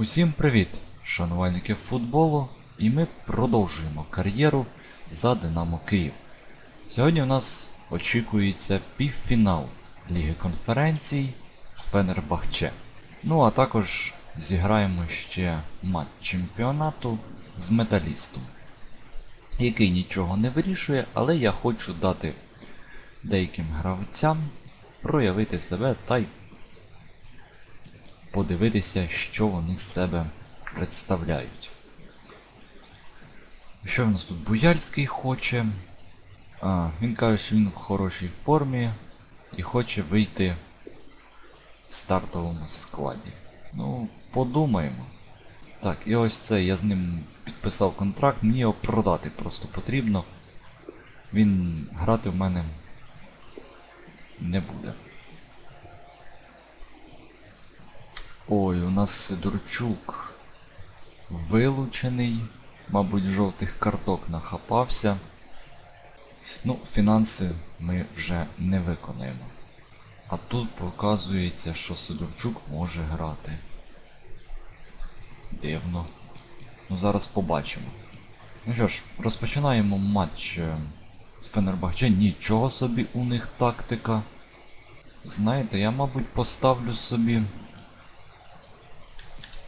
Усім привіт, шанувальники футболу, і ми продовжуємо кар'єру за Динамо Київ. Сьогодні у нас очікується півфінал Ліги конференцій з Фенербахче. Ну а також зіграємо ще матч чемпіонату з металістом, який нічого не вирішує, але я хочу дати деяким гравцям проявити себе та й подивитися, що вони з себе представляють. Що в нас тут Буяльський хоче? А, він каже, що він в хорошій формі і хоче вийти в стартовому складі. Ну, подумаємо. Так, і ось це, я з ним підписав контракт, мені його продати просто потрібно. Він грати в мене не буде. Ой, у нас Сидорчук вилучений. Мабуть, жовтих карток нахапався. Ну, фінанси ми вже не виконаємо. А тут показується, що Сидорчук може грати. Дивно. Ну зараз побачимо. Ну що ж, розпочинаємо матч е, з Фенербахче. Нічого собі у них тактика. Знаєте, я, мабуть, поставлю собі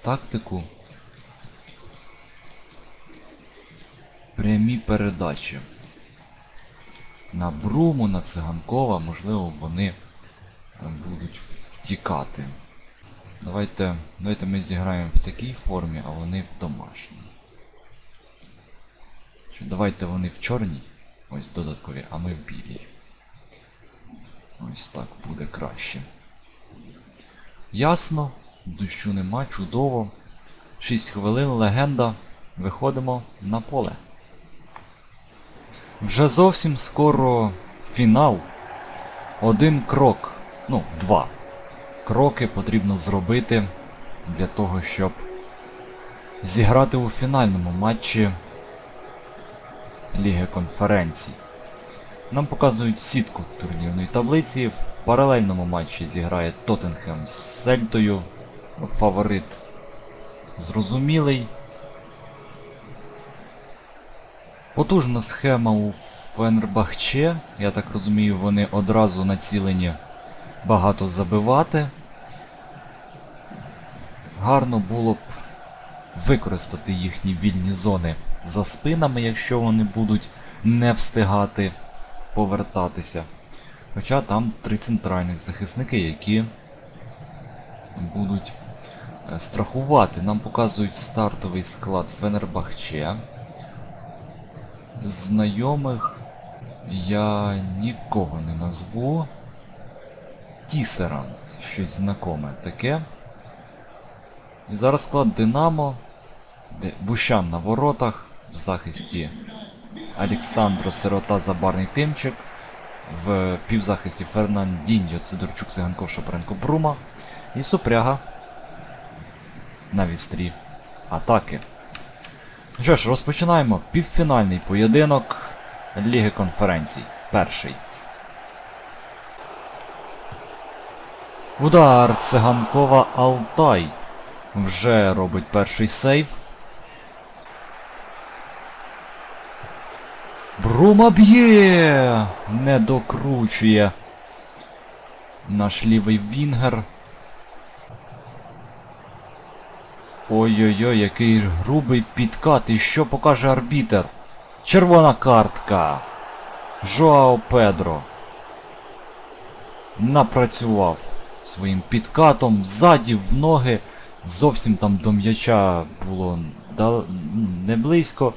тактику. Прямі передачі. На Бруму, на Циганкова, можливо, вони будуть втікати. Давайте, давайте ми зіграємо в такій формі, а вони в домашній. Чи давайте вони в чорній, ось додаткові, а ми в білій. Ось так буде краще. Ясно, дощу нема, чудово. 6 хвилин, легенда. Виходимо на поле. Вже зовсім скоро фінал. Один крок, ну, два кроки потрібно зробити для того, щоб зіграти у фінальному матчі Ліги конференцій. Нам показують сітку турнірної таблиці. В паралельному матчі зіграє Тоттенхем з Сельтою. Фаворит зрозумілий. Потужна схема у Фенербахче. Я так розумію, вони одразу націлені багато забивати. Гарно було б використати їхні вільні зони за спинами, якщо вони будуть не встигати повертатися. Хоча там три центральних захисники, які будуть страхувати. Нам показують стартовий склад Фенербахче. Знайомих я нікого не назву. Тісерант, щось знакоме таке. І зараз склад Динамо. Бущан на воротах. В захисті Олександро Сирота Забарний Тимчик. В півзахисті Фернандіньо, Сидорчук, Сиганков, Шапренко, Брума. І Супряга на вістрі атаки. Ну що ж, розпочинаємо півфінальний поєдинок Ліги конференцій. Перший. Удар циганкова Алтай. Вже робить перший сейв. Брума б'є! Не докручує. Наш лівий Вінгер. Ой-ой-ой, який грубий підкат. І що покаже арбітер? Червона картка. Жоао Педро. Напрацював своїм підкатом, ззаді в ноги. Зовсім там до м'яча було не близько.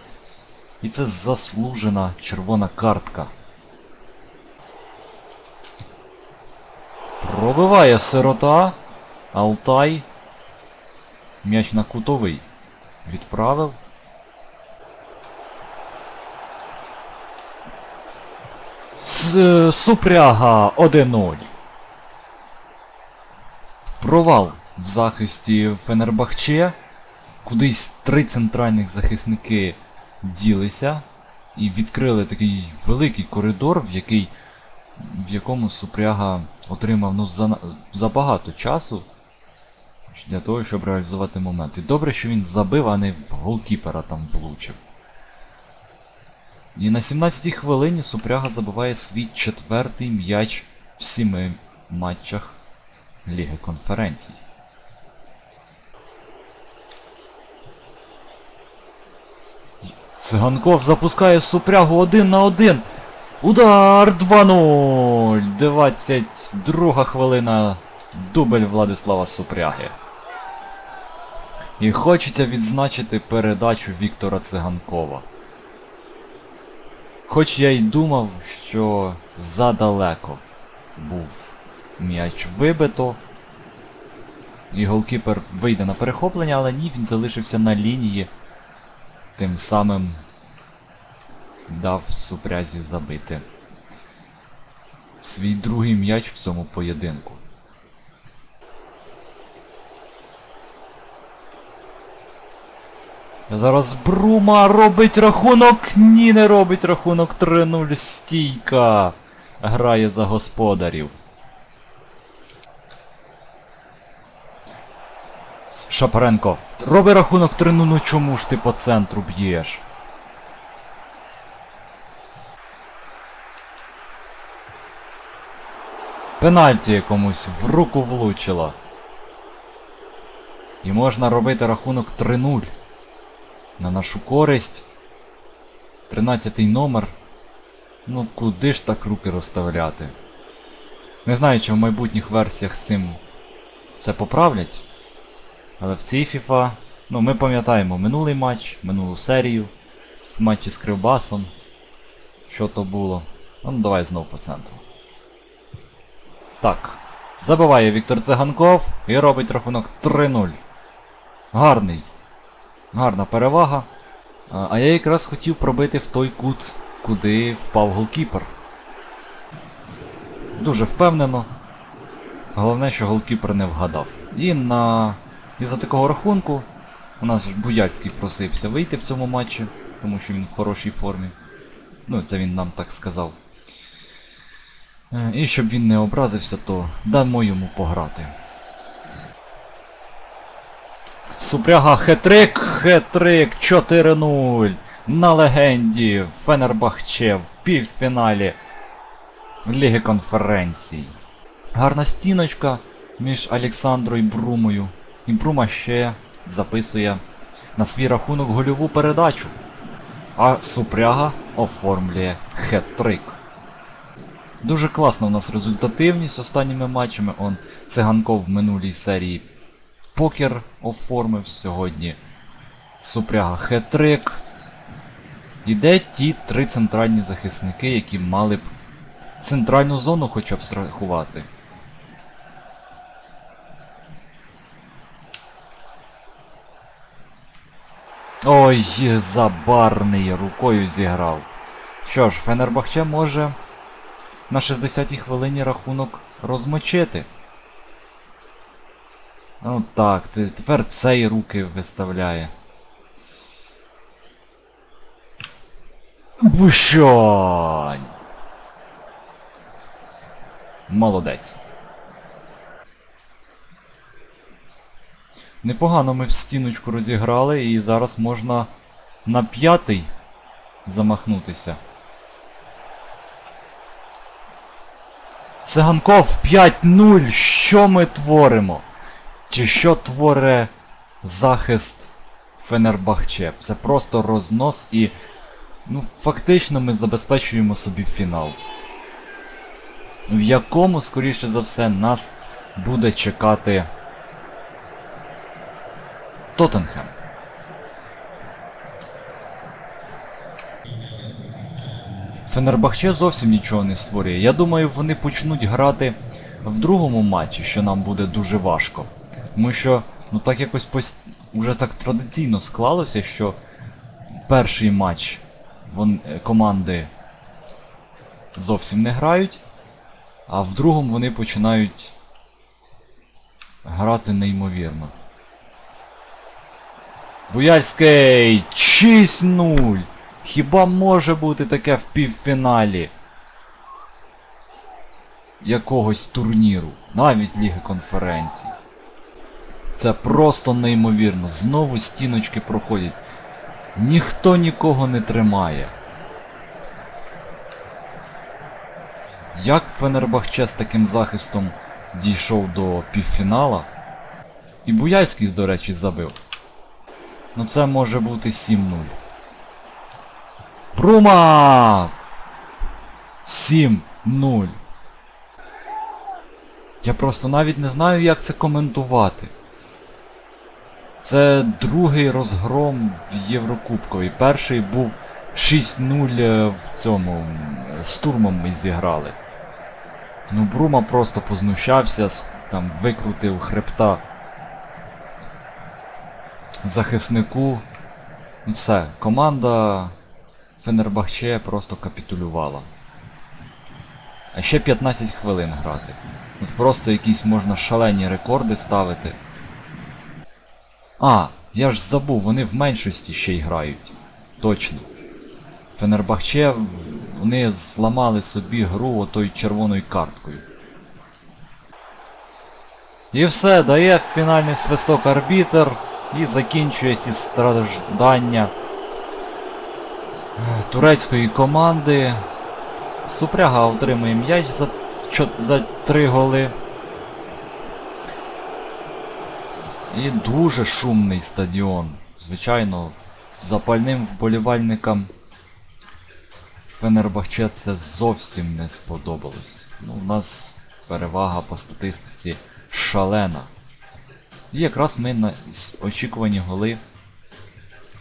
І це заслужена червона картка. Пробиває сирота. Алтай. М'яч на кутовий. Відправив. С Супряга 1-0. Провал в захисті Фенербахче. Кудись три центральних захисники ділися і відкрили такий великий коридор, в який в якому Супряга отримав ну, за, забагато часу для того, щоб реалізувати момент. І добре, що він забив, а не в голкіпера там влучив. І на 17-й хвилині Супряга забиває свій четвертий м'яч в сіми матчах Ліги конференцій. Циганков запускає Супрягу один на один. Удар 2-0. 22 хвилина. Дубль Владислава Супряги. І хочеться відзначити передачу Віктора Циганкова. Хоч я й думав, що задалеко був м'яч вибито. І голкіпер вийде на перехоплення, але ні, він залишився на лінії. Тим самим дав Супрязі забити свій другий м'яч в цьому поєдинку. Зараз Брума робить рахунок. Ні, не робить рахунок 3-0 стійка. Грає за господарів. Шапаренко. Роби рахунок 3-0, ну чому ж ти по центру б'єш? Пенальті якомусь в руку влучило. І можна робити рахунок 3-0. На нашу користь. 13 номер. Ну куди ж так руки розставляти? Не знаю, чи в майбутніх версіях з цим це поправлять. Але в цій FIFA, ну ми пам'ятаємо минулий матч, минулу серію. В матчі з Кривбасом. Що то було. Ну давай знов по центру. Так. Забиває Віктор Циганков і робить рахунок 3-0. Гарний. Гарна перевага. А, я якраз хотів пробити в той кут, куди впав голкіпер. Дуже впевнено. Головне, що голкіпер не вгадав. І на... із-за такого рахунку у нас Буяльський просився вийти в цьому матчі, тому що він в хорошій формі. Ну, це він нам так сказав. Е, І щоб він не образився, то дамо йому пограти. Супряга хетрик, хетрик 4-0. На легенді Фенербахче в півфіналі Ліги конференцій. Гарна стіночка між Олександрою і Брумою. І Брума ще записує на свій рахунок гольову передачу. А Супряга оформлює хет-трик. Дуже класна у нас результативність останніми матчами. Он Циганков в минулій серії покер оформив сьогодні. Супряга хет-трик. І де ті три центральні захисники, які мали б центральну зону хоча б страхувати. Ой, забарний рукою зіграв. Що ж, Фенербахче може на 60-й хвилині рахунок розмочити. Ну так, ти- тепер цей руки виставляє. Бущань! Молодець. Непогано ми в стіночку розіграли і зараз можна на п'ятий замахнутися. Циганков 5-0. Що ми творимо? Чи що творе захист Фенербахче? Це просто рознос і. Ну, фактично ми забезпечуємо собі фінал. В якому, скоріше за все, нас буде чекати Тоттенхем. Фенербахче зовсім нічого не створює. Я думаю, вони почнуть грати в другому матчі, що нам буде дуже важко. Тому що, ну так якось пос... уже так традиційно склалося, що перший матч вон... е, команди зовсім не грають, а в другому вони починають грати неймовірно. Буяльський 6-0. Хіба може бути таке в півфіналі якогось турніру, навіть Ліги конференцій. Це просто неймовірно. Знову стіночки проходять. Ніхто нікого не тримає. Як Фенербахче з таким захистом дійшов до півфінала? І Буяльський, до речі, забив. Ну це може бути 7-0. Брума! 7-0. Я просто навіть не знаю, як це коментувати. Це другий розгром в Єврокубкові. Перший був 6-0 в цьому м, з турмом ми зіграли. Ну, Брума просто познущався, там викрутив хребта захиснику. Все, команда Фенербахче просто капітулювала. А ще 15 хвилин грати. От просто якісь можна шалені рекорди ставити. А, я ж забув, вони в меншості ще й грають. Точно. Фенербахче, вони зламали собі гру отою червоною карткою. І все, дає фінальний свисток арбітер і закінчує ці страждання е, турецької команди. Супряга отримує м'яч за, за 3 голи. І дуже шумний стадіон. Звичайно, запальним вболівальникам Фенербахче це зовсім не сподобалось. Ну, у нас перевага по статистиці шалена. І якраз ми на очікувані голи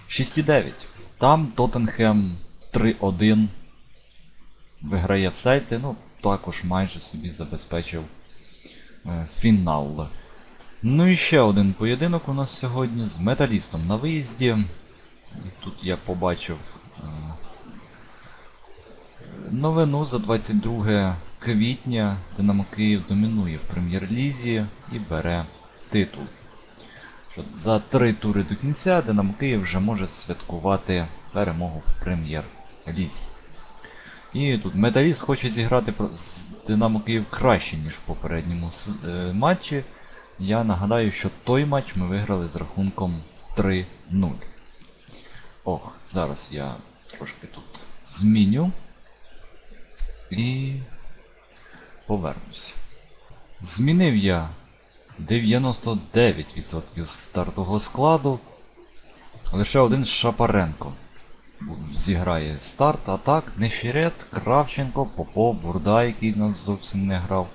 6,9. Там Тоттенхем 3-1 виграє в Сельти, ну також майже собі забезпечив е, фінал. Ну і ще один поєдинок у нас сьогодні з металістом на виїзді. І тут я побачив е, новину за 22 квітня. Динамо Київ домінує в прем'єр-лізі і бере титул. За три тури до кінця Динамо Київ вже може святкувати перемогу в прем'єр-лізі. І тут Металіст хоче зіграти з Динамо Київ краще, ніж в попередньому е, матчі. Я нагадаю, що той матч ми виграли з рахунком в 3-0. Ох, зараз я трошки тут зміню. І повернуся. Змінив я 99% стартового складу. Лише один Шапаренко зіграє старт, а так Нещерет, Кравченко, Попов, Бурда, який нас зовсім не грав.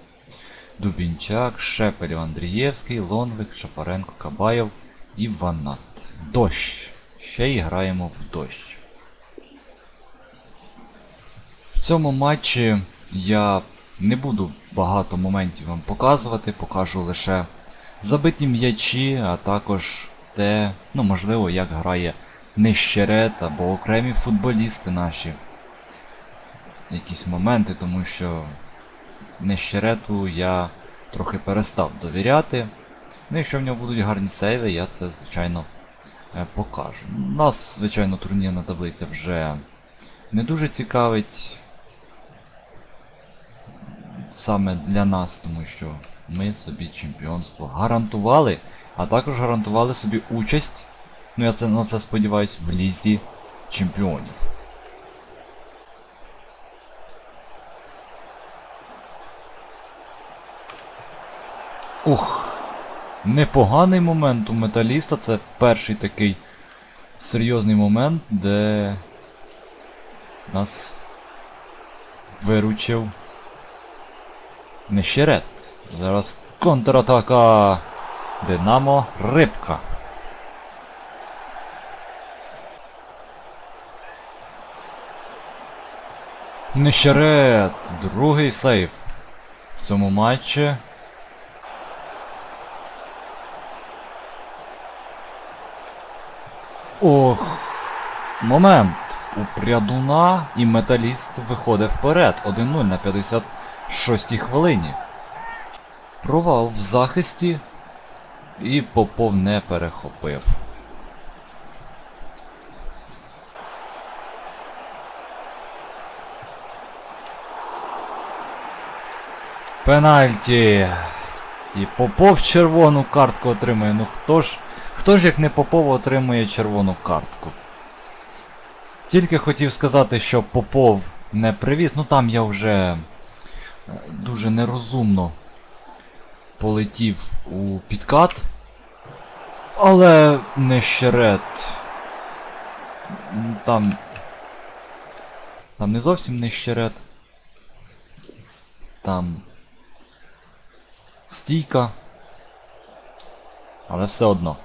Дубінчак, Шепелів, Андрієвський, Лонвик, Шапаренко, Кабаєв і Ванат. Дощ. Ще й граємо в дощ. В цьому матчі я не буду багато моментів вам показувати, покажу лише забиті м'ячі, а також те, ну можливо, як грає Нещерет або окремі футболісти наші. Якісь моменти, тому що Нещерету я трохи перестав довіряти. Ну, якщо в нього будуть гарні сейви, я це, звичайно, е, покажу. Нас, звичайно, турнірна таблиця вже не дуже цікавить. Саме для нас, тому що ми собі чемпіонство гарантували, а також гарантували собі участь. Ну я на це сподіваюсь, в лізі чемпіонів. Ух, непоганий момент у металіста. Це перший такий серйозний момент, де нас виручив Нещерет. Зараз контратака Динамо Рибка. Нещерет. Другий сейв в цьому матчі. Ох. Момент. У прядуна і металіст виходить вперед. 1-0 на 56-й хвилині. Провал в захисті. І Попов не перехопив. Пенальті. Ті Попов червону картку отримує. Ну хто ж. Хто ж як не Попов отримує червону картку? Тільки хотів сказати, що Попов не привіз, ну там я вже е, дуже нерозумно полетів у підкат. Але не щерет. Там. Там не зовсім не щерет. Там. Стійка. Але все одно.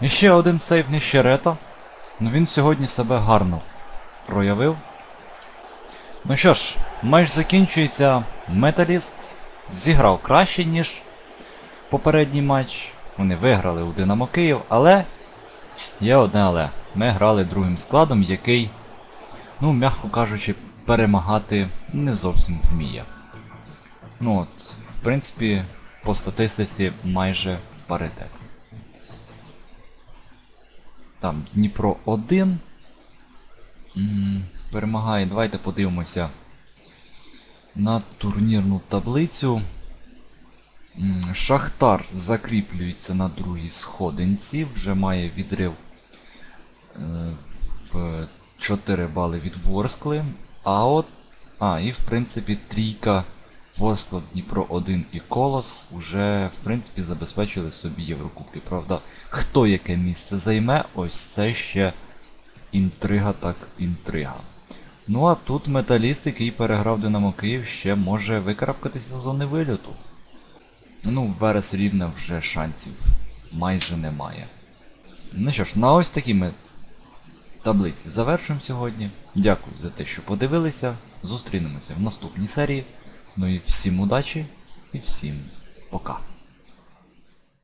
І ще один сейв Нещерета. Ну він сьогодні себе гарно проявив. Ну що ж, матч закінчується. Металіст зіграв краще, ніж попередній матч. Вони виграли у Динамо Київ, але є одне але. Ми грали другим складом, який, ну, м'яко кажучи, перемагати не зовсім вміє. Ну от, в принципі, по статистиці майже паритет. Там Дніпро 1. Перемагає. Давайте подивимося на турнірну таблицю. Шахтар закріплюється на другій сходинці, вже має відрив е, в 4 бали від Ворскли. А от. А, і в принципі трійка Ворскла, Дніпро 1 і Колос вже в принципі забезпечили собі Єврокубки. Правда, хто яке місце займе, ось це ще інтрига так інтрига. Ну а тут металіст, який переграв Динамо Київ, ще може викарабкатися з зони вильоту. Ну, Верес Рівне вже шансів майже немає. Ну що ж, на ось такій ми таблиці завершуємо сьогодні. Дякую за те, що подивилися. Зустрінемося в наступній серії. Ну і всім удачі і всім пока.